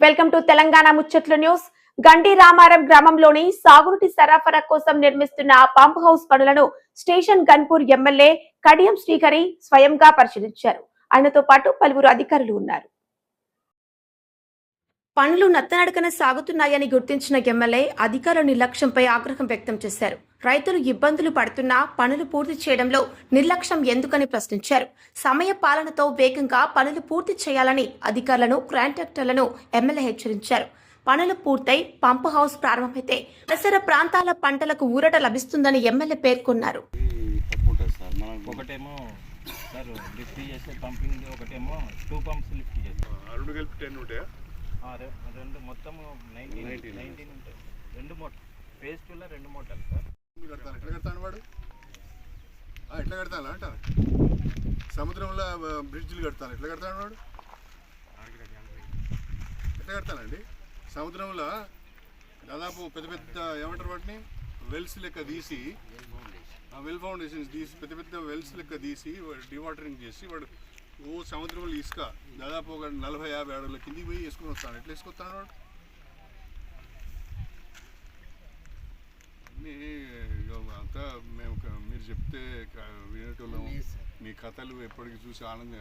Welcome to Telangana ముచ్చట్లు news. గండి రామారం గ్రామంలోని సాగునీటి సరఫరా కోసం నిర్మిస్తున్న పంప్ హౌస్ పనులను స్టేషన్ గన్పూర్ ఎమ్మెల్యే కడియం శ్రీహరి స్వయంగా పరిశీలించారు. ఆయనతో పాటు పలువురు అధికారులు ఉన్నారు. పనులు నత్తనడకన సాగుతున్నాయని గుర్తించిన ఎమ్మెల్యే అధికారుల నిర్లక్ష్యంపై ఆగ్రహం వ్యక్తం చేశారు. రైతులు ఇబ్బందులు పడుతున్నా పనులు పూర్తి చేయడంలో నిర్లక్ష్యం ఎందుకని ప్రశ్నించారు. సమయ పాలనతో వేగంగా పనులు పూర్తి చేయాలని అధికారులను కాంట్రాక్టర్లను ఎమ్మెల్యే హెచ్చరించారు. పనులు పూర్తయి పంప్ హౌస్ ప్రారంభమైతే పరిసర ప్రాంతాల పంటలకు ఊరట లభిస్తుందని ఎమ్మెల్యే పేర్కొన్నారు. సార్. మనం ఒకటేమో సార్ లిఫ్ట్ చేసే పంపింగ్ ఒకటేమో టూ పంప్స్ లిఫ్ట్ రెండు మొత్తం నైన్టీన్. 19. నైన్టీన్ ఉంటాయి. రెండు మోట ఫేజ్ టూలో రెండు మోటార్లు సార్. కడతాను. ఎట్లా కడతాను వాడు? ఆ, ఎట్లా కడతాను అంటాను సముద్రంలో బ్రిడ్జిలు కడతాను. ఎట్లా కడతాను వాడు? ఎట్లా కడతానండి? సముద్రంలో దాదాపు పెద్ద పెద్ద ఏమంటారు వాటిని? వెల్స్ లెక్క తీసి ఆ వెల్ ఫౌండేషన్స్ తీసి పెద్ద పెద్ద వెల్స్ లెక్క తీసి డివాటరింగ్ చేసి వాడు ఓ సముద్రంలో ఇసుక దాదాపు ఒక నలభై యాభై అడుగుల కిందికి పోయి వేసుకొని వస్తాను ఎట్లా వేసుకొస్తాను వాడు? అంతా మేము మీరు చెప్తే వినేటోళ్ళం. మీ కథలు ఎప్పటికీ చూసి ఆనంద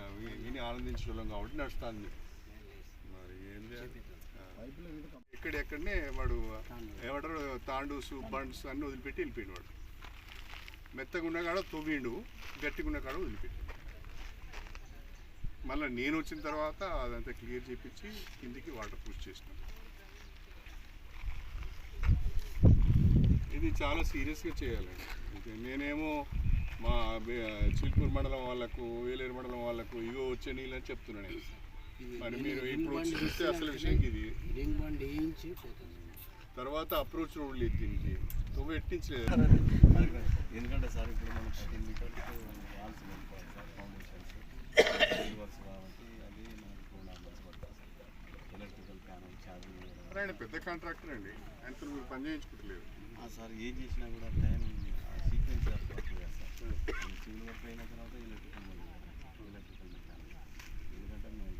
విని ఆనందించేటోళ్ళం కాబట్టి నడుస్తుంది. మరి ఏం చేయాలి. ఎక్కడెక్కడనే వాడు ఏమంటారు? తాండూసు బండ్స్ అన్నీ వదిలిపెట్టి వెళ్ళిపోయిండు వాడు. మెత్తగా ఉన్న కాడ తొవ్విండు గట్టిగా ఉన్న కాడ వదిలిపెట్టి మళ్ళీ నేను వచ్చిన తర్వాత అదంతా క్లియర్ చేపించి కిందికి వాటర్ పుష్ చేసినాను ఇది చాలా సీరియస్గా చేయాలండి నేనేమో మా చిల్పూర్ మండలం వాళ్ళకు వేలేరు మండలం వాళ్ళకు ఇగో వచ్చే నీళ్ళు అని చెప్తున్నా నేను. మరి మీరు ఇప్పుడు వచ్చి చూస్తే అసలు విషయం ఇది. తర్వాత అప్రోచ్ రోడ్ లేదు దీనికి తొవ్వ ఎట్టించలేదు ఎందుకంటే సార్ ఇప్పుడు మనం పదిహేను మీటర్లకు వాల్స్ వెళ్ళిపోవాలి సార్ ఫౌండేషన్స్ వర్క్స్ కాబట్టి అది మనకు టూ నెంబర్స్ పడుతుంది సార్ ఎలక్ట్రికల్ ప్యానల్ ఛార్జింగ్ మరి ఆయన పెద్ద కాంట్రాక్టర్ అండి. ఆయనతో మీరు పని చేయించుకుంటలేరు సార్ ఏం చేసినా కూడా టైం సీక్వెన్స్ కదా సార్. సివిల్ వర్క్ అయిన తర్వాత ఎలక్ట్రికల్ ఎలక్ట్రికల్ మెకానిక్ ఎందుకంటే మేము